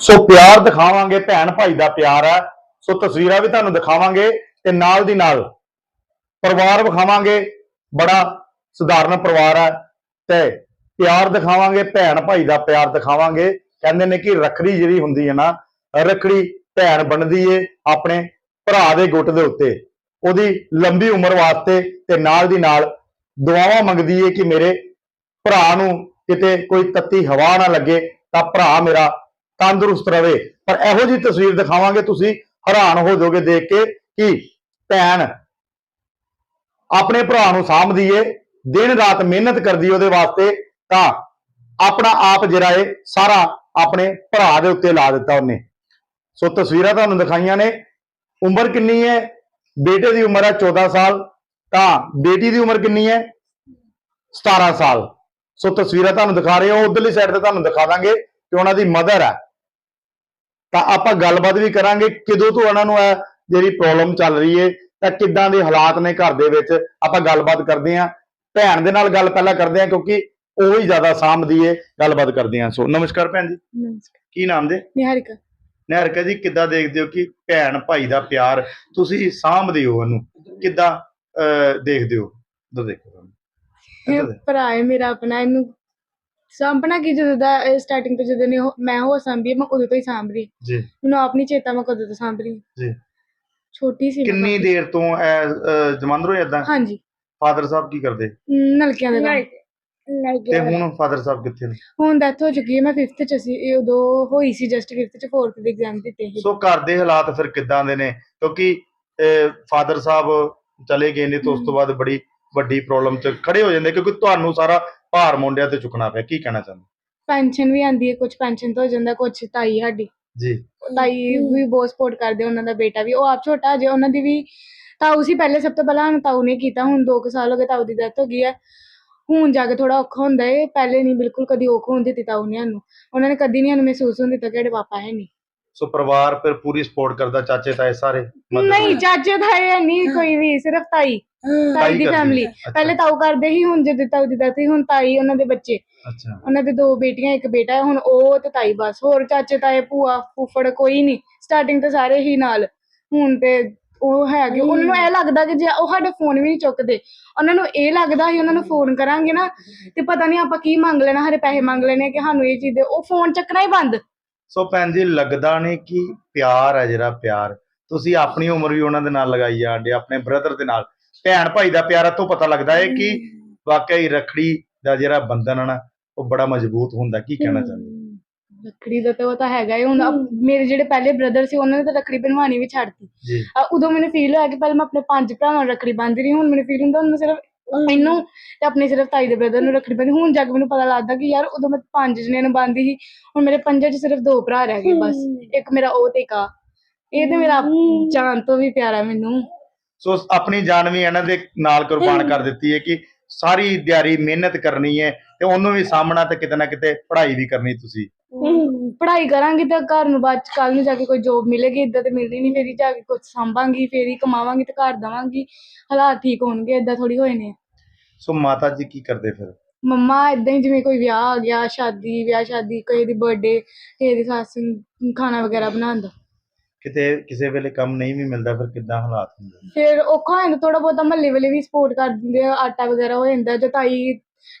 ਸੋ ਪਿਆਰ ਦਿਖਾਵਾਂਗੇ, ਭੈਣ ਭਾਈ ਦਾ ਪਿਆਰ ਹੈ। ਸੋ ਤਸਵੀਰਾਂ ਵੀ ਤੁਹਾਨੂੰ ਦਿਖਾਵਾਂਗੇ ਤੇ ਨਾਲ ਦੀ ਨਾਲ ਪਰਿਵਾਰ ਵਿਖਾਵਾਂਗੇ। ਬੜਾ ਸਧਾਰਨ ਪਰਿਵਾਰ ਹੈ ਤੇ ਪਿਆਰ ਦਿਖਾਵਾਂਗੇ, ਭੈਣ ਭਾਈ ਦਾ ਪਿਆਰ ਦਿਖਾਵਾਂਗੇ। ਕਹਿੰਦੇ ਨੇ ਕਿ ਰੱਖੜੀ ਜਿਹੜੀ ਹੁੰਦੀ ਹੈ ਨਾ, ਰੱਖੜੀ ਭੈਣ ਬਣਦੀ ਏ ਆਪਣੇ ਭਰਾ ਦੇ ਗੁੱਟ ਦੇ ਉੱਤੇ। ਉਹਦੀ ਲੰਬੀ ਉਮਰ ਵਾਸਤੇ ਤੇ ਨਾਲ ਦੀ ਨਾਲ ਦੁਆਵਾਂ ਮੰਗਦੀ ਏ ਕਿ ਮੇਰੇ ਭਰਾ ਨੂੰ ਕਿਤੇ ਕੋਈ ਤੱਤੀ ਹਵਾ ਨਾ ਲੱਗੇ ਤਾਂ ਭਰਾ ਮੇਰਾ ਤੰਦਰੁਸਤ ਰਵੇ। ਪਰ ਇਹੋ ਜੀ ਤਸਵੀਰ ਦਿਖਾਵਾਂਗੇ, ਤੁਸੀਂ ਹੈਰਾਨ ਹੋ ਜਾਓਗੇ ਦੇਖ ਕੇ ਕਿ ਭੈਣ ਆਪਣੇ ਭਰਾ ਨੂੰ ਸਾਂਭਦੀ ਏ, ਦਿਨ ਰਾਤ ਮਿਹਨਤ ਕਰਦੀ ਉਹਦੇ ਵਾਸਤੇ, ਤਾਂ ਆਪਣਾ ਆਪ ਜਿਹੜਾ ਏ, ਸਾਰਾ ਆਪਣੇ ਭਰਾ ਦੇ ਉੱਤੇ ਲਾ ਦਿੱਤਾ ਉਹਨੇ। ਸੋ ਤਸਵੀਰਾਂ ਤੁਹਾਨੂੰ ਦਿਖਾਈਆਂ ਨੇ। ਉਮਰ ਕਿੰਨੀ ਹੈ ਬੇਟੇ ਦੀ ਉਮਰ ਹੈ 14 ਸਾਲ, ਤਾਂ ਬੇਟੀ ਦੀ ਉਮਰ ਕਿੰਨੀ ਹੈ 17 ਸਾਲ। ਸੋ ਤਸਵੀਰਾਂ ਤੁਹਾਨੂੰ ਦਿਖਾ ਰਹੇ ਹਾਂ ਉਧਰਲੀ ਸਾਈਡ ਤੇ ਤੁਹਾਨੂੰ ਦਿਖਾ ਦਾਂਗੇ। ਕਿ ਉਹਨਾਂ ਦੀ ਮਦਰ ਹੈ। ਤਾਂ ਆਪਾਂ ਗੱਲਬਾਤ ਵੀ ਕਰਾਂਗੇ ਕਿਦੋਂ ਤੋਂ ਉਹਨਾਂ ਨੂੰ ਇਹ ਜਿਹੜੀ ਪ੍ਰੋਬਲਮ ਚੱਲ ਰਹੀ ਹੈ ਤਾਂ ਕਿੱਦਾਂ ਦੇ ਹਾਲਾਤ ਨੇ ਘਰ ਦੇ ਵਿੱਚ ਆਪਾਂ ਗੱਲਬਾਤ ਕਰਦੇ ਹਾਂ। ਭੈਣ ਦੇ ਨਾਲ ਗੱਲ ਪਹਿਲਾਂ ਕਰਦੇ ਹਾਂ ਕਿਉਂਕਿ ਉਹ ਹੀ ਜ਼ਿਆਦਾ ਸਾਂਭਦੀ ਏ ਗੱਲਬਾਤ ਕਰਦੇ ਹਾਂ। ਸੋ ਨਮਸਕਾਰ ਭੈਣ ਜੀ। ਨਮਸਕਾਰ। ਕੀ ਨਾਮ ਦੇ? ਨਿਹਾਰਿਕਾ। ਨਿਹਰਕਾ ਜੀ ਕਿੱਦਾਂ ਦੇਖਦੇ ਹੋ ਕਿ ਭੈਣ ਭਾਈ ਦਾ ਪਿਆਰ ਤੁਸੀਂ ਸਾਂਭਦੇ ਹੋ ਉਹਨੂੰ? ਕਿੱਦਾਂ ਦੇਖਦੇ ਹੋ? ਉਧਰ ਦੇਖੋ। ਇਹ। ਭਰਾ ਹੈ ਮੇਰਾ ਆਪਣਾ ਇਹਨੂੰ ਸਾਂਭਣਾ ਕੀ ਜਦੋਂ ਦਾ ਸਟਾਰਟਿੰਗ ਤੋਂ ਜਦੋਂ ਨੇ ਉਹ- ਮੈਂ ਹੋ ਸਾਂਭੀ ਮੈਂ ਉਦੋਂ ਤੋਂ ਹੀ ਸਾਂਭ ਰਹੀ ਜੀ। ਮੈਨੂੰ ਆਪ ਨਹੀਂ ਚੇਤਾ ਮੈਂ ਕਦੋਂ ਤੋਂ ਸਾਂਭ ਰਹੀ ਜੀ। ਛੋਟੀ ਸੀ ਮੈਂ ਕਿੰਨੀ ਕਾਫੀ। ਦੇਰ ਤੋਂ ਜਮੰਦਰੋ ਇਦਾਂ ਹਾਂਜੀ। ਫਾਦਰ ਸਾਹਿਬ ਕੀ ਕਰਦੇ? ਨਲਕਿਆਂ ਦੇ ਕੰਮ। ਤੇ ਹੁਣ ਫਾਦਰ ਸਾਹਿਬ ਕਿੱਥੇ ਨੇ? ਹੁਣ ਡੈਥ ਹੋ ਚੁੱਕੀ ਹੈ ਮੈਂ 5th ਚ ਸੀ ਇਹ ਉਦੋਂ ਹੋਈ ਸੀ ਜਸਟ 5th ਚ 4th ਦੇ ਐਗਜ਼ਾਮ ਦਿੱਤੇ ਸੀ। ਸੋ ਘਰ ਦੇ ਹਾਲਾਤ ਫਿਰ ਕਿੱਦਾਂ ਦੇ ਨੇ? ਕਿਉਂਕਿ ਫਾਦਰ ਸਾਹਿਬ ਚਲੇ ਗਏ ਨੇ ਤੇ ਉਸ ਤੋਂ ਬਾਅਦ ਬੜੀ ਵੱਡੀ ਪ੍ਰੋਬਲਮ 'ਚ ਖੜੇ ਹੋ ਜਾਂਦੇ ਕਿਉਂਕਿ ਤੁਹਾਨੂੰ ਸਾਰਾ ਭਾਰ ਮੁੰਡਿਆਂ ਤੇ ਚੁੱਕਣਾ ਪਿਆ ਕੀ ਕਹਿਣਾ ਚਾਹੁੰਦੇ? ਪੈਨਸ਼ਨ ਵੀ ਆਂਦੀ ਹੈ ਕੁਝ ਪੈਨਸ਼ਨ ਤੋਂ ਹੋ ਜਾਂਦਾ ਕੁਝ ਤਾਈ ਸਾਡੀ। ਜੀ। ਤਾਈ ਵੀ ਬਹੁਤ ਸਪੋਰਟ ਕਰਦੇ ਉਹਨਾਂ ਦਾ ਬੇਟਾ ਵੀ ਉਹ ਆਪ ਛੋਟਾ ਜੇ ਉਹਨਾਂ ਦੀ ਵੀ ਤਾਊ ਸੀ ਪਹਿਲੇ ਸਭ ਤੋਂ ਪਹਿਲਾਂ ਤਾਊ ਨੇ ਕੀਤਾ ਹੁਣ 2 ਸਾਲ ਹੋ ਗਏ ਤਾਊ ਦੀ ਡੈਥ ਹੋ ਗਈ ਹੈ। ਹੁਣ ਜਾ ਕੇ ਥੋੜਾ ਔਖਾ ਹੁੰਦਾ ਏ ਪਹਿਲੇ ਨਹੀਂ ਬਿਲਕੁਲ ਕਦੀ ਔਖ ਹੋਣ ਦਿੱਤੀ ਤਾਊ ਨੇ ਸਾਨੂੰ। ਉਹਨਾਂ ਨੇ ਕਦੀ ਨਹੀਂ ਸਾਨੂੰ ਮਹਿਸੂਸ ਹੋਣ ਦਿੱਤਾ ਕਿ ਸਾਡੇ ਪਾਪਾ ਹੈ ਨਹੀਂ ਸੋ ਪਰਿਵਾਰ ਫਿਰ ਪੂਰੀ ਸਪੋਰਟ ਕਰਦਾ ਚਾਚੇ ਤਾਏ ਸਾਰੇ? ਮਦਦ ਨਹੀਂ ਚਾਚੇ ਤਾਏ ਨਹੀਂ ਕੋਈ ਵੀ ਸਿਰਫ ਤਾਈ। ਤਾਈ ਦੀ। ਫੈਮਿਲੀ। ਪਹਿਲੇ ਤਾਊ ਕਰਦੇ ਹੀ ਹੁਣ ਜਦੋਂ ਤਾਊ ਦੀ ਹੋਈ ਹੁਣ ਤਾਈ ਉਹਨਾਂ ਦੇ ਬੱਚੇ। ਅੱਛਾ। ਉਹਨਾਂ ਦੇ ਦੋ ਬੇਟੀਆਂ ਇੱਕ ਬੇਟਾ ਹੈ ਹੁਣ ਉਹ ਤੇ ਤਾਈ ਬਸ। ਹੋਰ ਚਾਚੇ ਤਾਏ ਭੂਆ ਫੁੱਫੜ ਕੋਈ ਨਹੀਂ। ਸਟਾਰਟਿੰਗ ਤੇ ਸਾਰੇ ਹੀ ਨਾਲ। ਹੁਣ ਤੇ ਉਹ ਹੈਗੇ। ਉਹਨਾਂ ਨੂੰ ਇਹ ਲੱਗਦਾ ਕਿ ਜੇ ਉਹ ਸਾਡੇ ਫੋਨ ਵੀ ਨਹੀਂ ਚੁੱਕਦੇ। ਉਹਨਾਂ ਨੂੰ ਇਹ ਲੱਗਦਾ ਸੀ ਉਹਨਾਂ ਨੂੰ ਫੋਨ ਕਰਾਂਗੇ ਨਾ ਤੇ ਪਤਾ ਨਹੀਂ ਆਪਾਂ ਕੀ ਮੰਗ ਲੈਣਾ ਹਰੇ ਪੈਸੇ ਮੰਗ ਲੈਣੇ ਕਿ ਸਾਨੂੰ ਇਹ ਚੀਜ਼ ਦੇ। ਉਹ ਫੋਨ ਚੱਕਣਾ ਹੀ ਬੰਦ। ਸੋ ਭੈਣ ਜੀ ਲੱਗਦਾ ਨਹੀਂ ਕਿ ਪਿਆਰ ਹੈ ਜਿਹੜਾ ਪਿਆਰ। ਤੁਸੀਂ ਆਪਣੀ ਉਮਰ ਵੀ ਉਹਨਾਂ ਦੇ ਨਾਲ ਲਗਾਈ ਜਾਂਦੇ ਆਪਣੇ ਬ੍ਰਦਰ ਦੇ ਨਾਲ। ਭੈਣ ਭਾਈ ਦਾ ਪਿਆਰ ਤੋਂ ਪਤਾ ਲੱਗਦਾ ਹੈ ਕਿ ਵਾਕਈ ਰਖੜੀ ਦਾ ਜਿਹੜਾ ਬੰਧਨ ਹੈ ਨਾ ਉਹ ਬੜਾ ਮਜ਼ਬੂਤ ਹੁੰਦਾ ਕੀ ਕਹਿਣਾ ਚਾਹੁੰਦੇ ਰੱਖੜੀ ਦਾ ਤਾਂ ਉਹ ਤਾਂ ਹੈਗਾ ਹੀ ਹੁਣ। ਮੇਰੇ ਜਿਹੜੇ ਪਹਿਲੇ ਬ੍ਰਦਰ ਸੀ ਉਹਨਾਂ ਨੇ ਤਾਂ ਰੱਖੜੀ ਬਣਵਾਣੀ ਵੀ ਛੱਡਤੀ ਉਦੋਂ ਮੈਨੂੰ ਫੀਲ ਹੋਇਆ ਕਿ ਪਹਿਲਾਂ ਮੈਂ ਆਪਣੇ ਪੰਜ ਭਰਾਵਾਂ ਨੂੰ ਰੱਖੜੀ ਬੰਨ੍ਹਦੀ ਰਹੀ ਹੁਣ ਮੈਨੂੰ ਫੀਲ ਹੁੰਦਾ ਹੁਣ ਸਿਰਫ ਮੈਨੂੰ ਤੇ ਆਪਣੇ ਸਿਰਫ ਤਾਈ ਦੇ ਬ੍ਰਦਰ ਨੂੰ ਰੱਖੜੀ ਬੰਨ੍ਹਦੀ ਹੁਣ ਜਾ ਕੇ ਮੈਨੂੰ ਪਤਾ ਲੱਗਦਾ ਕਿ ਯਾਰ ਉਦੋਂ ਮੈਂ ਪੰਜ ਜਣਿਆਂ ਨੂੰ ਬੰਨ੍ਹਦੀ ਸੀ ਹੁਣ ਮੇਰੇ ਪੰਜਾਂ 'ਚ ਸਿਰਫ ਦੋ ਭਰਾ ਰਹਿ ਗਏ ਬਸ। ਇੱਕ ਮੇਰਾ ਉਹ ਤੇ ਆ। ਇਹ ਤੇ ਮੇਰਾ ਜਾਨ ਤੋਂ ਵੀ ਪਿਆਰਾ ਮੈਨੂੰ। ਸੋ ਆਪਣੀ ਜਾਨ ਵੀ ਇਹਨਾਂ ਦੇ ਨਾਲ ਕੁਰਬਾਨ ਕਰ ਦਿੱਤੀ ਹੈ ਕਿ ਸਾਰੀ ਦਿਹਾੜੀ ਮਿਹਨਤ ਕਰਨੀ ਹੈ ਤੇ ਉਹਨੂੰ ਵੀ ਸਾਹਮਣਾ ਤੇ ਕਿਤੇ ਨਾ ਕਿਤੇ ਪੜ੍ਹਾਈ ਵੀ ਕਰਨੀ ਤੁਸੀਂ। ਪੜ੍ਹਾਈ ਕਰਾਂਗੀ ਤਾਂ ਘਰ ਨੂੰ ਬਾਅਦ ਚ ਕੱਲ ਨੂੰ ਜਾ ਕੇ ਕੋਈ ਜੋਬ ਮਿਲੇਗੀ ਇਦਾਂ ਤੇ ਮਿਲਦੀ ਨਹੀਂ ਫੇਰ ਜਾ ਕੇ ਕੁਝ ਸੰਭਾਂਗੀ ਫੇਰ ਹੀ ਕਮਾਵਾਂਗੀ ਤੇ ਘਰ ਦਵਾਂਗੀ। ਹਾਲਾਤ ਠੀਕ ਹੋਣਗੇ ਇਦਾਂ ਥੋੜੀ ਹੋਏ ਨੇ। ਸੋ ਮਾਤਾ ਜੀ ਕੀ ਕਰਦੇ ਫਿਰ? ਮੰਮਾ ਇਦਾਂ ਹੀ ਜਿਵੇਂ ਕੋਈ ਵਿਆਹ ਆ ਗਿਆ ਸ਼ਾਦੀ ਵਿਆਹ ਸ਼ਾਦੀ ਕਿਸੇ ਦੀ ਬਰਥਡੇ ਕਿਸੇ ਦੀ ਸੱਸ ਖਾਣਾ ਵਗੈਰਾ ਬਣਾਉਂਦਾ ਕਿਤੇ ਕਿਸੇ ਵੇਲੇ ਕੰਮ ਨਹੀਂ ਵੀ ਮਿਲਦਾ ਫਿਰ ਕਿੱਦਾਂ ਹਾਲਾਤ ਹੁੰਦੇ ਨੇ? ਫਿਰ ਔਖਾ ਹੋ ਜਾਂਦਾ ਥੋੜਾ ਬਹੁਤਾ ਮਹੱਲੇ ਵਾਲੇ ਵੀ ਸਪੋਰਟ ਕਰ ਦਿੰਦੇ ਆ ਆਟਾ ਵਗੈਰਾ ਹੋ ਜਾਂਦਾ ਜੇ ਤਾਈ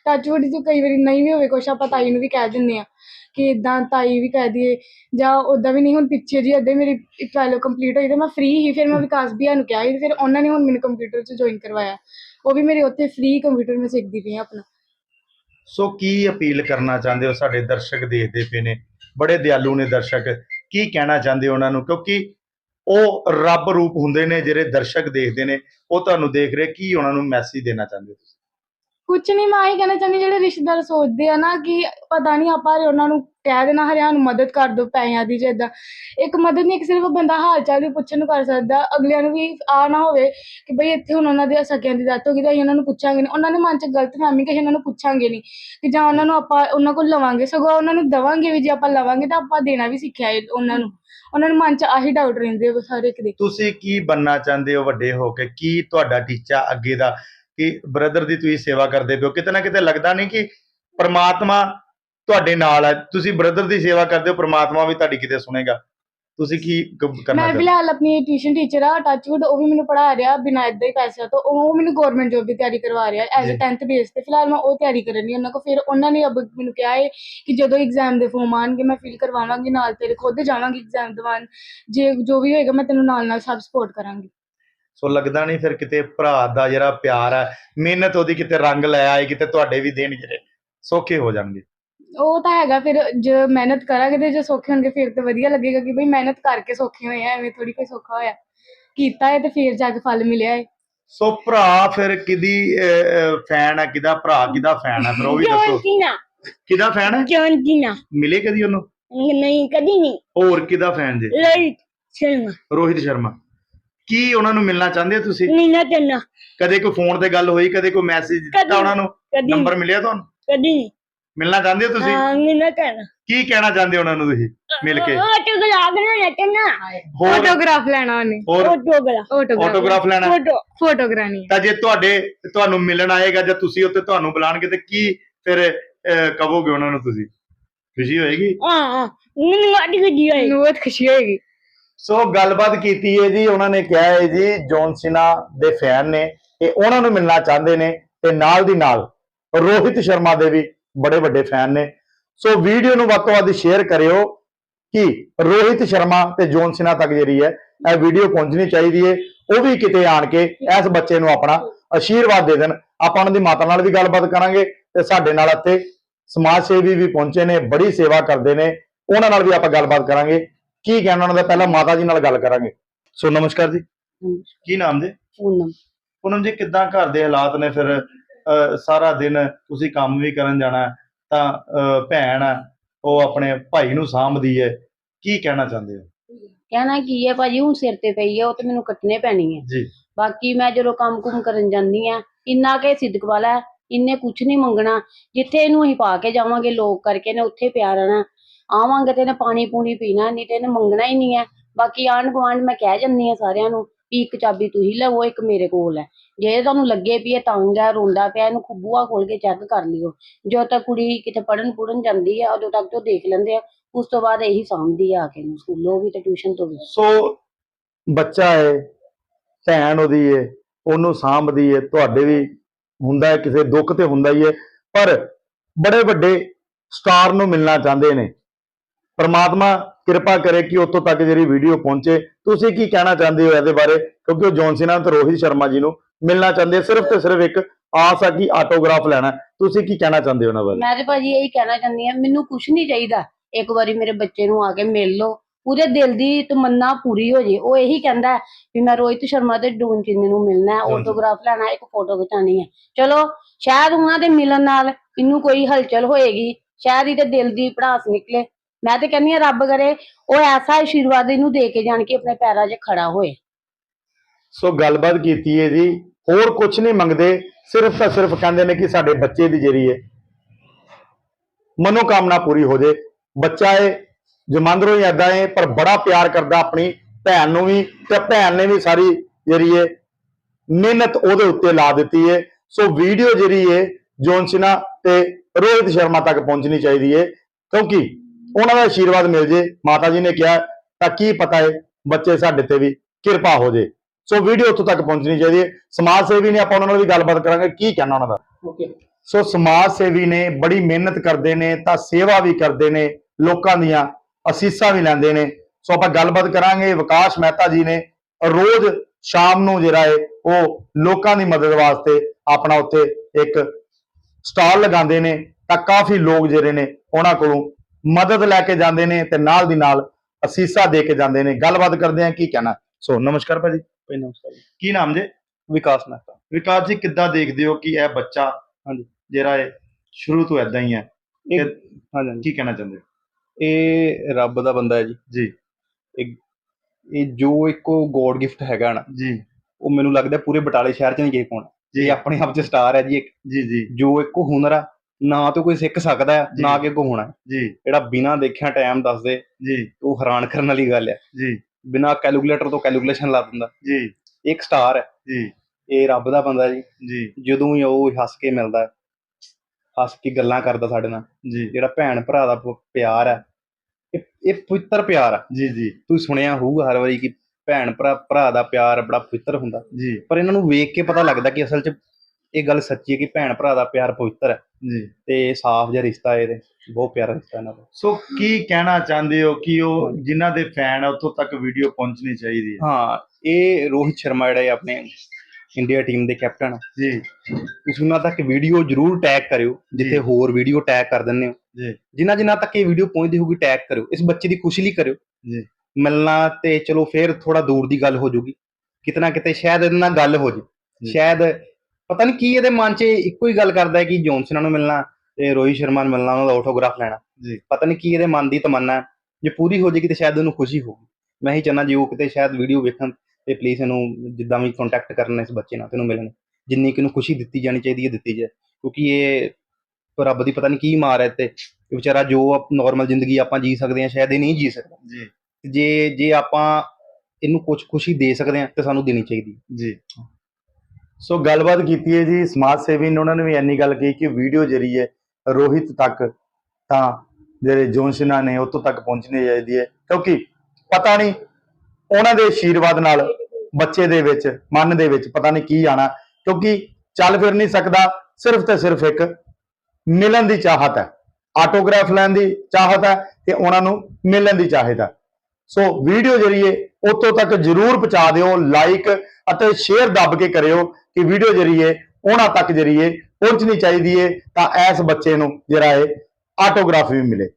ਟੱਚਵੁੱਡ ਚ ਕਈ ਵਾਰੀ ਨਹੀਂ ਵੀ ਹੋਵੇ ਕੁਛ ਆਪਾਂ ਤਾਈ ਨੂੰ ਵੀ ਕਹਿ ਦਿੰਦੇ ਆ ਕਿ ਇਦਾਂ ਤਾਈ ਵੀ ਕਹਿ ਦਈਏ ਜਾਂ ਉਦਾਂ ਵੀ ਨਹੀਂ ਹੁਣ ਪਿੱਛੇ ਜੀ ਅੱਧੇ ਮੇਰੀ ਇੱਕ ਵੈਲੋ ਕੰਪਲੀਟ ਹੋਈ ਤੇ ਮੈਂ ਫ੍ਰੀ ਹੀ ਫਿਰ ਮੈਂ ਵਿਕਾਸ ਭਈਆ ਨੂੰ ਕਿਹਾ ਸੀ ਫਿਰ ਉਹਨਾਂ ਨੇ ਹੁਣ ਮੈਨੂੰ ਕੰਪਿਊਟਰ 'ਚ ਜੁਆਇਨ ਕਰਵਾਇਆ। ਉਹ ਵੀ ਮੇਰੇ ਉੱਥੇ ਫ੍ਰੀ ਕੰਪਿਊਟਰ ਮੈਂ ਸਿੱਖਦੀ ਪਈ ਆਪਣਾ। ਸੋ ਕੀ ਅਪੀਲ ਕਰਨਾ ਚਾਹੁੰਦੇ ਹੋ? ਸਾਡੇ ਦਰਸ਼ਕ ਦੇਖਦੇ ਪਏ ਨੇ ਬੜੇ ਦਿਆਲੂ ਨੇ ਦਰਸ਼ਕ। ਕੀ ਕਹਿਣਾ ਚਾਹੁੰਦੇ ਉਹਨਾਂ ਨੂੰ? ਕਿਉਂਕਿ ਉਹ ਰੱਬ ਰੂਪ ਹੁੰਦੇ ਨੇ, ਜਿਹੜੇ ਦਰਸ਼ਕ ਦੇਖਦੇ ਨੇ। ਉਹ ਤੁਹਾਨੂੰ ਦੇਖ ਰਹੇ, ਕੀ ਉਹਨਾਂ ਨੂੰ ਮੈਸੇਜ ਦੇਣਾ ਚਾਹੁੰਦੇ ਹੋ ਤੁਸੀਂ? ਕੁਛ ਨਹੀਂ ਮੈਂ ਇਹ ਕਹਿਣਾ ਚਾਹੁੰਦੀ ਜਿਹੜੇ ਰਿਸ਼ਤੇਦਾਰ ਸੋਚਦੇ ਆ ਨਾ ਕਿ ਪਤਾ ਨਹੀਂ ਆਪਾਂ ਉਹਨਾਂ ਨੂੰ ਕਹਿ ਦੇਣਾ ਹਰਿਆਂ ਨੂੰ ਮਦਦ ਕਰ ਦਿਓ ਪੈਸਿਆਂ ਦੀ ਜਿੱਦਾਂ ਇੱਕ ਮਦਦ ਨਹੀਂ ਇੱਕ ਸਿਰਫ ਬੰਦਾ ਹਾਲ ਚਾਲ ਵੀ ਪੁੱਛਣ ਨੂੰ ਕਰ ਸਕਦਾ, ਅਗਲਿਆਂ ਨੂੰ ਵੀ ਆ ਨਾ ਹੋਵੇ ਕਿ ਬਈ ਇੱਥੇ ਹੁਣ ਉਹਨਾਂ ਦੇ ਸਕਿਆਂ ਦੀ ਡੈਥ ਹੋ ਗਈ ਤਾਂ ਅਸੀਂ ਉਹਨਾਂ ਨੂੰ ਪੁੱਛਾਂਗੇ ਨਹੀਂ ਉਹਨਾਂ ਦੇ ਮਨ 'ਚ ਗਲਤ ਫਹਿਮੀ ਕਿ ਅਸੀਂ ਉਹਨਾਂ ਨੂੰ ਪੁੱਛਾਂਗੇ ਨਹੀਂ ਕਿ ਜਾਂ ਉਹਨਾਂ ਨੂੰ ਆਪਾਂ ਉਹਨਾਂ ਕੋਲ ਲਵਾਂਗੇ। ਸਗੋਂ ਉਹਨਾਂ ਨੂੰ ਦਵਾਂਗੇ ਵੀ ਜੇ ਆਪਾਂ ਲਵਾਂਗੇ ਤਾਂ ਆਪਾਂ ਦੇਣਾ ਵੀ ਸਿੱਖਿਆ ਏ ਉਹਨਾਂ ਨੂੰ। ਉਹਨਾਂ ਨੂੰ ਮਨ 'ਚ ਆਹੀ ਡਾਊਟ ਰਹਿੰਦੇ ਆ ਸਾਰੇ ਇੱਕ ਦੇ। ਤੁਸੀਂ ਕੀ ਬੰਨਾ ਚਾਹੁੰਦੇ ਹੋ ਵੱਡੇ ਹੋ ਕੇ? ਕੀ ਤੁਹਾਡਾ ਟੀਚਾ ਅੱਗੇ ਦਾ ਕਿ ਬ੍ਰਦਰ ਦੀ ਤੁਸੀਂ ਸੇਵਾ ਕਰਦੇ ਪਿਓ ਕਿਤੇ ਨਾ ਕਿਤੇ ਲੱਗਦਾ ਨਹੀਂ ਕਿ ਪ੍ਰਮਾਤਮਾ ਤੁਹਾਡੇ ਨਾਲ ਹੈ। ਤੁਸੀਂ ਬ੍ਰਦਰ ਦੀ ਸੇਵਾ ਕਰਦੇ ਹੋ ਪ੍ਰਮਾਤਮਾ ਵੀ ਤੁਹਾਡੀ ਕਿਤੇ ਸੁਣੇਗਾ। ਤੁਸੀਂ ਕੀ ਕਰਨਾ ਮੈਂ ਫਿਲਹਾਲ ਆਪਣੀ ਟਿਊਸ਼ਨ ਟੀਚਰ ਆ ਟੱਚਵੁੱਡ ਉਹ ਵੀ ਮੈਨੂੰ ਪੜ੍ਹਾ ਰਿਹਾ ਬਿਨਾਂ ਏਦਾਂ ਹੀ ਪੈਸਿਆਂ ਤੋਂ। ਉਹ ਮੈਨੂੰ ਗਵਰਨਮੈਂਟ ਜੋਬ ਦੀ ਤਿਆਰੀ ਕਰਵਾ ਰਿਹਾ ਐਜ਼। ਅ 10th ਬੇਸ ਤੇ। ਫਿਲਹਾਲ ਮੈਂ ਉਹ ਤਿਆਰੀ ਕਰਨੀ ਉਹਨਾਂ ਕੋ ਫਿਰ ਉਹਨਾਂ ਨੇ ਅਬ ਮੈਨੂੰ ਕਿਹਾ ਹੈ ਕਿ ਜਦੋਂ ਐਗਜ਼ਾਮ ਦੇ ਫਾਰਮ ਆਉਣਗੇ ਮੈਂ ਫਿਲ ਕਰਵਾਵਾਂਗੀ ਨਾਲ ਤੇਰੇ ਖੁਦ ਜਾਵਾਂਗੀ ਐਗਜ਼ਾਮ ਦਿਵਾਉਣ। ਜੇ ਜੋ ਵੀ ਹੋਏਗਾ ਮੈਂ ਤੈਨੂੰ ਨਾਲ ਨਾਲ ਸਭ ਸਪੋਰਟ ਕਰਾਂਗੀ। ਸੋ ਲੱਗਦਾ ਨਹੀਂ ਫਿਰ ਕਿਤੇ ਭਰਾ ਦਾ ਜਿਹੜਾ ਪਿਆਰ ਹੈ ਮਿਹਨਤ ਉਹਦੀ ਕਿਤੇ ਰੰਗ ਲੈ ਆਏ ਕਿਤੇ ਤੁਹਾਡੇ ਵੀ ਦਿਨ ਜਿਹੜੇ ਸੌਖੇ ਹੋ ਜਾਣਗੇ। ਉਹ ਤਾਂ ਹੈਗਾ ਫਿਰ ਜੇ ਮਿਹਨਤ ਕਰਾਂਗੇ ਤੇ ਜੇ ਸੌਖੇ ਹੋਣਗੇ ਫਿਰ ਤਾਂ ਵਧੀਆ ਲੱਗੇਗਾ ਕਿ ਬਈ ਮਿਹਨਤ ਕਰਕੇ ਸੌਖੇ ਹੋਏ ਆ ਐਵੇਂ ਥੋੜੀ ਕੋਈ ਸੌਖਾ ਹੋਇਆ। ਕੀਤਾ ਹੈ ਤੇ ਫਿਰ ਜਾ ਕੇ ਫਲ ਮਿਲਿਆ ਹੈ ਸੋ ਭਰਾ ਫਿਰ ਕਿਦੀ ਫੈਨ ਹੈ ਕਿਦਾ ਭਰਾ ਕਿਦਾ ਫੈਨ ਹੈ? ਫਿਰ ਉਹ ਵੀ ਦੱਸੋ। ਕਿਦਾ ਫੈਨ ਹੈ? ਜੌਂਟੀਨਾ ਮਿਲੇ ਕਦੀ ਉਹਨੂੰ? ਨਹੀਂ ਕਦੀ ਨਹੀਂ। ਹੋਰ ਕਿਦਾ ਫੈਨ ਜੇ? ਲਲਿਤ ਸ਼ਰਮਾ। ਰੋਹਿਤ ਸ਼ਰਮਾ। ਕੀ ਉਹਨਾਂ ਨੂੰ ਮਿਲਣਾ ਚਾਹੁੰਦੇ ਹੋ ਤੁਸੀਂ? ਨੀਨਾ ਤੰਨਾ ਕਦੇ ਕੋਈ ਫੋਨ ਤੇ ਗੱਲ ਹੋਈ ਕਦੇ ਕੋਈ ਮੈਸੇਜ ਦਿੱਤਾ ਉਹਨਾਂ ਨੂੰ? ਕਦੀ। ਨੰਬਰ ਮਿਲਿਆ ਤੁਹਾਨੂੰ? ਕਦੀ ਨਹੀਂ। ਮਿਲਣਾ ਚਾਹੁੰਦੇ ਹੋ ਤੁਸੀਂ? ਹਾਂ ਨੀਨਾ ਤੰਨਾ ਕੀ ਕਹਿਣਾ ਚਾਹੁੰਦੇ ਹੋ ਉਹਨਾਂ ਨੂੰ ਤੁਸੀਂ ਮਿਲ ਕੇ? ਉਹ ਤੇ ਗਲਾਬ ਨਾ ਤੰਨਾ ਹੋਰ? ਫੋਟੋਗ੍ਰਾਫ ਲੈਣਾ ਉਹਨੇ। ਹੋਰ? ਉਹ ਫੋਟੋਗ੍ਰਾਫ ਆਟੋਗ੍ਰਾਫ ਲੈਣਾ। ਫੋਟੋ ਫੋਟੋ ਕਰਾਣੀ ਤਾਂ ਜੇ ਤੁਹਾਡੇ ਤੁਹਾਨੂੰ ਮਿਲਣ ਆਏਗਾ ਜਾਂ ਤੁਸੀਂ ਉੱਤੇ ਤੁਹਾਨੂੰ ਬੁਲਾਣਗੇ ਤੇ ਕੀ ਫਿਰ ਅਹ, ਕਹੋਗੇ ਉਹਨਾਂ ਨੂੰ ਤੁਸੀਂ? ਖੁਸ਼ੀ ਹੋਏਗੀ? ਹਾਂ ਹਾਂ। ਮੈਨੂੰ ਮੈਨੂੰ ਬਹੁਤ ਖੁਸ਼ੀ ਹੋਏਗੀ। ਸੋ ਗੱਲਬਾਤ ਕੀਤੀ ਹੈ ਜੀ, ਉਹਨਾਂ ਨੇ ਕਿਹਾ ਹੈ ਜੀ ਜੌਨ ਸਿਨਾ ਦੇ ਫੈਨ ਨੇ ਇਹ ਉਹਨਾਂ ਨੂੰ ਮਿਲਣਾ ਚਾਹੁੰਦੇ ਨੇ ਤੇ ਨਾਲ ਦੀ ਨਾਲ ਰੋਹਿਤ ਸ਼ਰਮਾ ਦੇ ਵੀ ਬੜੇ ਵੱਡੇ ਫੈਨ ਨੇ। ਸੋ ਵੀਡੀਓ ਨੂੰ ਵੱਧ ਤੋਂ ਵੱਧ ਸ਼ੇਅਰ ਕਰਿਓ ਕਿ ਰੋਹਿਤ ਸ਼ਰਮਾ ਤੇ ਜੌਨ ਸਿਨਾ ਤੱਕ ਜਿਹੜੀ ਹੈ, ਇਹ ਵੀਡੀਓ ਪਹੁੰਚਣੀ ਚਾਹੀਦੀ ਹੈ, ਉਹ ਵੀ ਕਿਤੇ ਆਣ ਕੇ ਇਸ ਬੱਚੇ ਨੂੰ ਆਪਣਾ ਆਸ਼ੀਰਵਾਦ ਦੇ ਦੇਣ। ਆਪਾਂ ਉਹਨਾਂ ਦੀ ਮਾਤਾ ਨਾਲ ਵੀ ਗੱਲਬਾਤ ਕਰਾਂਗੇ ਤੇ ਸਾਡੇ ਨਾਲ ਇੱਥੇ ਸਮਾਜ ਸੇਵੀ ਵੀ ਪਹੁੰਚੇ ਨੇ, ਬੜੀ ਸੇਵਾ ਕਰਦੇ ਨੇ, ਉਹਨਾਂ ਨਾਲ ਵੀ ਆਪਾਂ ਗੱਲਬਾਤ ਕਰਾਂਗੇ। ਕੀ ਕਹਿਣਾ ਉਹਨਾਂ ਦਾ? ਪਹਿਲਾਂ ਮਾਤਾ ਜੀ ਨਾਲ ਗੱਲ ਕਰਾਂਗੇ। ਸੋ ਨਮਸਕਾਰ ਜੀ। ਕੀ ਨਾਮ ਜੀ? ਪੂਨਮ। ਪੂਨਮ ਜੀ ਕਿੱਦਾਂ ਘਰ ਦੇ ਹਾਲਾਤ ਨੇ ਫਿਰ? ਸਾਰਾ ਦਿਨ ਤੁਸੀਂ ਕੰਮ ਵੀ ਕਰਨ ਜਾਣਾ ਤਾਂ ਭੈਣ ਹੈ ਉਹ ਆਪਣੇ ਭਾਈ ਨੂੰ ਸਾਂਭਦੀ ਹੈ। ਕੀ ਕਹਿਣਾ ਚਾਹੁੰਦੇ ਹੋ? ਕਹਿਣਾ ਕੀ ਹੈ ਭਾਜੀ ਹੁਣ ਸਿਰ ਤੇ ਪਈ ਹੈ ਉਹ ਤੇ ਮੈਨੂੰ ਕੱਟਣੇ ਪੈਣੀ ਹੈ। ਜੀ। ਬਾਕੀ ਮੈਂ ਜਦੋਂ ਕੰਮ ਕੁਮ ਕਰਨ ਜਾਂਦੀ ਆ ਇੰਨਾ ਕਿ ਸਿੱਧਕ ਵਾਲਾ ਹੈ, ਇਹਨੇ ਕੁਝ ਨਹੀਂ ਮੰਗਣਾ। ਜਿੱਥੇ ਇਹਨੂੰ ਅਸੀਂ ਪਾ ਕੇ ਜਾਵਾਂਗੇ ਲੋਕ ਕਰਕੇ ਨੇ ਉੱਥੇ ਪਿਆ ਰਹਿਣਾ। ਆਵਾਂਗੇ ਤੇ ਇਹਨੇ ਪਾਣੀ ਪੂਣੀ ਪੀਣਾ, ਨਹੀਂ ਤੇ ਇਹਨੇ ਮੰਗਣਾ ਹੀ ਨਹੀਂ ਹੈ। ਬਾਕੀ ਆਂਢ ਗੁਆਂਢ ਮੈਂ ਕਹਿ ਜੰਨੀ ਆ ਸਾਰਿਆਂ ਨੂੰ ਵੀ ਇੱਕ ਚਾਬੀ ਤੁਸੀਂ ਲਵੋ, ਇੱਕ ਮੇਰੇ ਕੋਲ ਹੈ। ਜੇ ਤੁਹਾਨੂੰ ਲੱਗੇ ਵੀ ਇਹ ਤੰਗ ਹੈ, ਰੋਂਦਾ ਪਿਆ, ਇਹਨੂੰ ਖੁੱਬੂਆ ਖੋਲ ਕੇ ਚੈੱਕ ਕਰ ਲਿਓ। ਜਦੋਂ ਤੱਕ ਕੁੜੀ ਕਿਤੇ ਪੜਨ ਪੁੜਨ ਜਾਂਦੀ ਹੈ, ਉਦੋਂ ਤੱਕ ਤੋਂ ਦੇਖ ਲੈਂਦੇ ਆ। ਉਸ ਤੋਂ ਬਾਅਦ ਇਹੀ ਸਾਂਭਦੀ ਆ ਕੇ ਨੂੰ ਸਕੂਲੋਂ ਵੀ ਤੇ ਟਿਊਸ਼ਨ ਤੋਂ ਵੀ। ਸੋ ਬੱਚਾ ਹੈ, ਭੈਣ ਉਹਦੀ ਹੈ, ਉਹਨੂੰ ਸਾਂਭਦੀ ਹੈ, ਤੁਹਾਡੇ ਵੀ ਹੁੰਦਾ ਹੈ, ਕਿਸੇ ਦੁੱਖ ਤੇ ਹੁੰਦਾ ਹੀ ਹੈ। ਪਰ ਬੜੇ ਵੱਡੇ ਸਟਾਰ ਨੂੰ ਮਿਲਣਾ ਚਾਹੁੰਦੇ ਨੇ। ਪਰਮਾਤਮਾ ਕਿਰਪਾ ਕਰੇ ਕਿ ਉੱਥੋਂ ਤੱਕ ਜਿਹੜੀ ਵੀਡੀਓ ਪਹੁੰਚੇ। ਤੁਸੀਂ ਕੀ ਕਹਿਣਾ ਚਾਹੁੰਦੇ ਹੋ ਇਹਦੇ ਬਾਰੇ? ਕਿਉਂਕਿ ਉਹ ਜੌਨ ਸੀਨਾ ਤੇ ਰੋਹਿਤ ਸ਼ਰਮਾ ਜੀ ਨੂੰ ਮਿਲਣਾ ਚਾਹੁੰਦੇ ਆ, ਸਿਰਫ ਤੇ ਸਿਰਫ ਇੱਕ ਆਸ ਆ ਕਿ ਆਟੋਗ੍ਰਾਫ ਲੈਣਾ। ਤੁਸੀਂ ਕੀ ਕਹਿਣਾ ਚਾਹੁੰਦੇ ਹੋ ਉਹਨਾਂ ਬਾਰੇ? ਮੈਂ ਤੇ ਭਾਜੀ ਇਹੀ ਕਹਿਣਾ ਚਾਹੁੰਦੀ ਹਾਂ ਮੈਨੂੰ ਕੁਝ ਨਹੀਂ ਚਾਹੀਦਾ। ਇੱਕ ਵਾਰੀ ਮੇਰੇ ਬੱਚੇ ਨੂੰ ਆ ਕੇ ਮਿਲ ਲਓ। ਉਹਦੇ ਦਿਲ ਦੀ ਤਮੰਨਾ ਪੂਰੀ ਹੋ ਜੇ। ਉਹ ਇਹੀ ਕਹਿੰਦਾ ਵੀ ਮੈਂ ਰੋਹਿਤ ਸ਼ਰਮਾ ਤੇ ਡੂਨ ਚਿੰਨੀ ਨੂੰ ਮਿਲਣਾ ਹੈ। ਆਟੋਗ੍ਰਾਫ ਲੈਣਾ ਇੱਕ ਫੋਟੋ ਖਿਚਾਣੀ ਹੈ। ਚਲੋ ਸ਼ਾਇਦ ਉਹਨਾਂ ਦੇ ਮਿਲਣ ਨਾਲ ਇਹਨੂੰ ਕੋਈ ਹਲਚਲ ਹੋਏਗੀ। ਸ਼ਾਇਦ ਇਹਦੇ ਦਿਲ ਦੀ ਭੜਾਸ ਨਿਕਲੇ। ਮੈਂ ਤੇ ਕਹਿੰਦੀ ਹਾਂ, ਰੱਬ ਕਰੇ, ਉਹ ਐਸਾ ਆਸ਼ੀਰਵਾਦ ਇਹਨੂੰ ਦੇ ਕੇ ਜਾਣ ਕੇ ਆਪਣੇ ਪੈਰਾਂ 'ਚ ਖੜਾ ਹੋਏ। ਸੋ ਗੱਲਬਾਤ ਕੀਤੀ ਹੈ ਜੀ। ਹੋਰ ਕੁਝ ਨਹੀਂ ਮੰਗਦੇ, ਸਿਰਫ ਤਾਂ ਸਿਰਫ ਕਹਿੰਦੇ ਨੇ ਕਿ ਸਾਡੇ ਬੱਚੇ ਦੀ ਜਿਹੜੀ ਹੈ, ਮਨੋਕਾਮਨਾ ਪੂਰੀ ਹੋ ਜੇ। ਬੱਚਾ ਹੈ ਜਮਾਂਦਰੋਂ ਹੀ ਏਦਾਂ ਹੈ ਪਰ ਬੜਾ ਪਿਆਰ ਕਰਦਾ ਆਪਣੀ ਭੈਣ ਨੂੰ ਵੀ, ਤੇ ਭੈਣ ਨੇ ਵੀ ਸਾਰੀ ਜਿਹੜੀ ਹੈ, ਮਿਹਨਤ ਉਹਦੇ ਉੱਤੇ ਲਾ ਦਿੱਤੀ ਹੈ। ਸੋ ਵੀਡੀਓ ਜਿਹੜੀ ਹੈ, ਜੌਨ ਸਿਨਾ ਤੇ ਰੋਹਿਤ ਸ਼ਰਮਾ ਤੱਕ ਪਹੁੰਚਣੀ ਚਾਹੀਦੀ ਹੈ। ਕਿਉਂਕਿ ਉਹਨਾਂ ਦਾ ਆਸ਼ੀਰਵਾਦ ਮਿਲ ਜੇ। ਮਾਤਾ ਜੀ ਨੇ ਕਿਹਾ ਤਾਂ ਕੀ ਪਤਾ ਹੈ ਬੱਚੇ ਸਾਡੇ ਤੇ ਵੀ ਕਿਰਪਾ ਹੋ ਜੇ। ਸੋ ਵੀਡੀਓ ਉੱਥੋਂ ਤੱਕ ਪਹੁੰਚਣੀ ਚਾਹੀਦੀ ਹੈ। ਸਮਾਜ ਸੇਵੀ ਨੇ ਆਪਾਂ ਉਹਨਾਂ ਨਾਲ ਵੀ ਗੱਲਬਾਤ ਕਰਾਂਗੇ। ਕੀ ਕਹਿਣਾ ਉਹਨਾਂ ਦਾ? ਓਕੇ ਸੋ ਸਮਾਜ ਸੇਵੀ ਨੇ ਬੜੀ ਮਿਹਨਤ ਕਰਦੇ ਨੇ ਤਾਂ ਸੇਵਾ ਵੀ ਕਰਦੇ ਨੇ ਲੋਕਾਂ ਦੀਆਂ ਅਸੀਸਾਂ ਵੀ ਲੈਂਦੇ ਨੇ। ਸੋ ਆਪਾਂ ਗੱਲਬਾਤ ਕਰਾਂਗੇ। ਵਿਕਾਸ ਮਹਿਤਾ ਜੀ ਨੇ ਰੋਜ਼ ਸ਼ਾਮ ਨੂੰ ਜਿਹੜਾ ਹੈ ਉਹ ਲੋਕਾਂ ਦੀ ਮਦਦ ਵਾਸਤੇ ਆਪਣਾ ਉੱਥੇ ਇੱਕ ਸਟਾਲ ਲਗਾਉਂਦੇ ਨੇ। ਤਾਂ ਕਾਫੀ ਲੋਕ ਜਿਹੜੇ ਨੇ ਉਹਨਾਂ ਕੋਲੋਂ ਮਦਦ ਲੈ ਕੇ ਜਾਂਦੇ ਨੇ ਤੇ ਨਾਲ ਦੀ ਨਾਲ ਅਸੀਸਾਂ ਦੇ ਕੇ ਜਾਂਦੇ ਨੇ। ਗੱਲਬਾਤ ਕਰਦੇ ਆ ਕੀ ਕਹਿਣਾ। ਸੋ ਨਮਸਕਾਰ ਭਾਜੀ। ਭਾਈ ਨਮਸਕਾਰ ਕੀ ਨਾਮ ਜੇ? ਵਿਕਾਸ ਮਹਿਤਾ। ਵਿਕਾਸ ਜੀ ਕਿੱਦਾਂ ਦੇਖਦੇ ਹੋ ਕਿ ਇਹ ਬੱਚਾ ਹਾਂਜੀ। ਜਿਹੜਾ ਹੈ ਸ਼ੁਰੂ ਤੋਂ ਐਦਾਂ ਹੀ ਹੈ? ਇਹ ਹਾਂਜੀ ਕੀ ਕਹਿਣਾ ਚਾਹੁੰਦੇ ਹੋ? ਇਹ ਰੱਬ ਦਾ ਬੰਦਾ ਹੈ ਜੀ। ਜੀ। ਇਹ ਜੋ ਇੱਕ ਗੋਡ ਗਿਫਟ ਹੈਗਾ ਨਾ ਜੀ। ਉਹ ਮੈਨੂੰ ਲੱਗਦਾ ਪੂਰੇ ਬਟਾਲੇ ਸ਼ਹਿਰ 'ਚ ਨਹੀਂ ਕਿਸੇ ਕੋਲ। ਜੀ। ਇਹ ਆਪਣੇ ਆਪ 'ਚ ਸਟਾਰ ਹੈ ਜੀ ਇੱਕ। ਜੀ ਜੀ। ਜੋ ਇੱਕ ਹੁਨਰ ਆ ਨਾ ਤਾਂ ਕੋਈ ਸਿੱਖ ਸਕਦਾ ਹੈ। ਨਾ ਕਿ ਕੋ ਹੋਣਾ ਹੈ। ਜੀ। ਜਿਹੜਾ ਬਿਨਾਂ ਦੇਖਿਆ ਟਾਈਮ ਦੱਸਦੇ ਜੀ। ਉਹ ਹੈਰਾਨ ਕਰਨ ਵਾਲੀ ਗੱਲ ਹੈ। ਜੀ। ਬਿਨਾਂ ਕੈਲਕੂਲੇਟਰ ਤੋਂ ਕੈਲਕੂਲੇਸ਼ਨ ਲਾ ਦਿੰਦਾ। ਜੀ। ਇੱਕ ਸਟਾਰ ਹੈ। ਜੀ। ਇਹ ਰੱਬ ਦਾ ਬੰਦਾ ਜੀ। ਜੀ। ਜਦੋਂ ਹੀ ਉਹ ਹੱਸ ਕੇ ਮਿਲਦਾ ਹੈ, ਹੱਸ ਕੇ ਗੱਲਾਂ ਕਰਦਾ ਸਾਡੇ ਨਾਲ ਜੀ। ਜਿਹੜਾ ਭੈਣ ਭਰਾ ਦਾ ਪ- ਪਿਆਰ ਹੈ ਇਹ ਇਹ ਪਵਿੱਤਰ ਪਿਆਰ ਆ ਜੀ ਜੀ। ਤੁਸੀਂ ਸੁਣਿਆ ਹੋਊਗਾ ਹਰ ਵਾਰੀ ਕਿ ਭੈਣ ਭਰਾ ਭਰਾ ਦਾ ਪਿਆਰ ਬੜਾ ਪਵਿੱਤਰ ਹੁੰਦਾ। ਜੀ। ਪਰ ਇਹਨਾਂ ਨੂੰ ਵੇਖ ਕੇ ਪਤਾ ਲੱਗਦਾ ਕਿ ਅਸਲ 'ਚ ਇਹ ਗੱਲ ਸੱਚੀ ਹੈ ਕਿ ਭੈਣ ਭਰਾ ਦਾ ਪਿਆਰ ਪਵਿੱਤਰ ਹੈ ਜੀ। ਤੇ ਸਾਫ਼ ਜਿਹਾ ਰਿਸ਼ਤਾ ਇਹਦੇ ਬਹੁਤ ਪਿਆਰਾ ਰਿਸ਼ਤਾ ਇਹਨਾਂ ਦਾ। ਸੋ ਕੀ ਕਹਿਣਾ ਚਾਹੁੰਦੇ ਹੋ ਕਿ ਉਹ ਜਿਨ੍ਹਾਂ ਦੇ ਫੈਨ ਆ ਉੱਥੋਂ ਤੱਕ ਵੀਡੀਓ ਪਹੁੰਚਣੀ ਚਾਹੀਦੀ ਹੈ? ਹਾਂ ਇਹ ਰੋਹਿਤ ਸ਼ਰਮਾ ਜਿਹੜੇ ਆਪਣੇ ਇੰਡੀਆ ਟੀਮ ਦੇ ਕੈਪਟਨ ਜੀ। ਤੁਸੀਂ ਉਹਨਾਂ ਤੱਕ ਵੀਡੀਓ ਜ਼ਰੂਰ ਟੈਗ ਕਰਿਓ ਜਿੱਥੇ। ਹੋਰ ਵੀਡੀਓ ਟੈਗ ਕਰ ਦਿੰਦੇ ਹੋ। ਜੀ। ਜਿਨ੍ਹਾਂ ਜਿਨ੍ਹਾਂ ਤੱਕ ਇਹ ਵੀਡੀਓ ਪਹੁੰਚਦੀ ਹੋਊਗੀ ਟੈਗ ਕਰਿਓ। ਇਸ ਬੱਚੇ ਦੀ ਖੁਸ਼ੀ ਲਈ ਕਰਿਓ। ਜੀ। ਮਿਲਣਾ ਤੇ ਚਲੋ ਫੇਰ ਥੋੜਾ ਦੂਰ ਦੀ ਗੱਲ ਹੋ ਜਾਊਗੀ ਕਿਤਨਾ ਕਿਤੇ ਸ਼ਾਇਦ ਇਹਦੇ ਨਾਲ ਗੱਲ ਹੋ ਜੀ। ਸ਼ਾਇਦ ਪਤਾ ਨਹੀਂ ਕੀ ਇਹਦੇ ਮਨ 'ਚ ਇੱਕੋ ਹੀ ਗੱਲ ਕਰਦਾ ਹੈ ਕਿ ਜੌਨਸਨ ਨੂੰ ਮਿਲਣਾ ਤੇ ਰੋਹਿਤ ਸ਼ਰਮਾ ਨੂੰ ਮਿਲਣਾ ਉਹਨਾਂ ਦਾ ਆਟੋਗ੍ਰਾਫ ਲੈਣਾ। ਜੀ। ਪਤਾ ਨਹੀਂ ਕੀ ਇਹਦੇ ਮਨ ਦੀ ਤਮੰਨਾ ਹੈ। ਜੇ ਪੂਰੀ ਹੋ ਜਾਏਗੀ ਤੇ ਸ਼ਾਇਦ ਉਹਨੂੰ ਖੁਸ਼ੀ ਹੋਊਗੀ ਮੈਂ ਹੀ ਚਾਹੁੰਦਾ ਜੇ ਉਹ ਕਿਤੇ ਸ਼ਾਇਦ ਵੀਡੀਓ ਵੇਖਣ ਤੇ ਪਲੀਜ਼ ਇਹਨੂੰ ਜਿੱਦਾਂ ਵੀ ਕੰਟੈਕਟ ਕਰਨ ਇਸ ਬੱਚੇ ਨਾਲ ਤੇ ਇਹਨੂੰ ਮਿਲਣ। ਜਿੰਨੀ ਕਿ ਇਹਨੂੰ ਖੁਸ਼ੀ ਦਿੱਤੀ ਜਾਣੀ ਚਾਹੀਦੀ ਹੈ ਦਿੱਤੀ ਜਾਏ। ਕਿਉਂਕਿ ਇਹ ਰੱਬ ਦੀ ਪਤਾ ਨਹੀਂ ਕੀ ਮਾਰ ਹੈ ਤੇ ਵਿਚਾਰਾ ਜੋ ਨਾਰਮਲ ਜ਼ਿੰਦਗੀ ਆਪਾਂ ਜੀ ਸਕਦੇ ਹਾਂ ਸ਼ਾਇਦ ਇਹ ਨਹੀਂ ਜੀ ਸਕਦਾ। ਜੀ। ਜੇ ਜੇ ਆਪਾਂ ਇਹਨੂੰ ਕੁਝ ਖੁਸ਼ੀ ਦੇ ਸਕਦੇ ਹਾਂ ਤੇ ਸਾਨੂੰ ਦੇਣੀ ਚਾਹੀਦੀ। ਜੀ। ਸੋ ਗੱਲਬਾਤ ਕੀਤੀ ਹੈ ਜੀ, ਸਮਾਜ ਸੇਵੀ ਨੇ ਉਹਨਾਂ ਨੇ ਵੀ ਇੰਨੀ ਗੱਲ ਕਹੀ ਕਿ ਵੀਡੀਓ ਜਰੀਏ ਰੋਹਿਤ ਤੱਕ ਤਾਂ ਜਿਹੜੇ ਜੋਨਸ਼ਨਾ ਨੇ ਉੱਥੋਂ ਤੱਕ ਪਹੁੰਚਣੀ ਚਾਹੀਦੀ ਹੈ। ਕਿਉਂਕਿ ਪਤਾ ਨਹੀਂ ਉਹਨਾਂ ਦੇ ਆਸ਼ੀਰਵਾਦ ਨਾਲ ਬੱਚੇ ਦੇ ਵਿੱਚ, ਮਨ ਦੇ ਵਿੱਚ ਪਤਾ ਨਹੀਂ ਕੀ ਆਣਾ, ਕਿਉਂਕਿ ਚੱਲ ਫਿਰ ਨਹੀਂ ਸਕਦਾ, ਸਿਰਫ ਤੇ ਸਿਰਫ ਇੱਕ ਮਿਲਣ ਦੀ ਚਾਹਤ ਹੈ। ਆਟੋਗ੍ਰਾਫ ਲੈਣ ਦੀ ਚਾਹਤ ਹੈ ਤੇ ਉਹਨਾਂ ਨੂੰ ਮਿਲਣ ਦੀ ਚਾਹਤ ਹੈ। ਸੋ ਵੀਡੀਓ ਜਰੀਏ ਉੱਥੋਂ ਤੱਕ ਜਰੂਰ ਪਹੁੰਚਾ ਦਿਓ ਲਾਈਕ ਅਤੇ ਸ਼ੇਅਰ ਦੱਬ ਕੇ ਕਰਿਓ ਕਿ ਵੀਡੀਓ ਜਰੀਏ ਉਹਨਾਂ ਤੱਕ ਜਰੀਏ ਪਹੁੰਚਣੀ ਚਾਹੀਦੀ ਹੈ ਤਾਂ ਇਸ ਬੱਚੇ ਨੂੰ ਜਿਹੜਾ ਹੈ ਆਟੋਗ੍ਰਾਫ ਵੀ ਮਿਲੇ।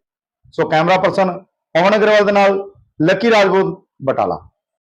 So camera person Pawan Agarwal ਦੇ ਨਾਲ ਲੱਕੀ ਰਾਜਪੂਤ ਬਟਾਲਾ।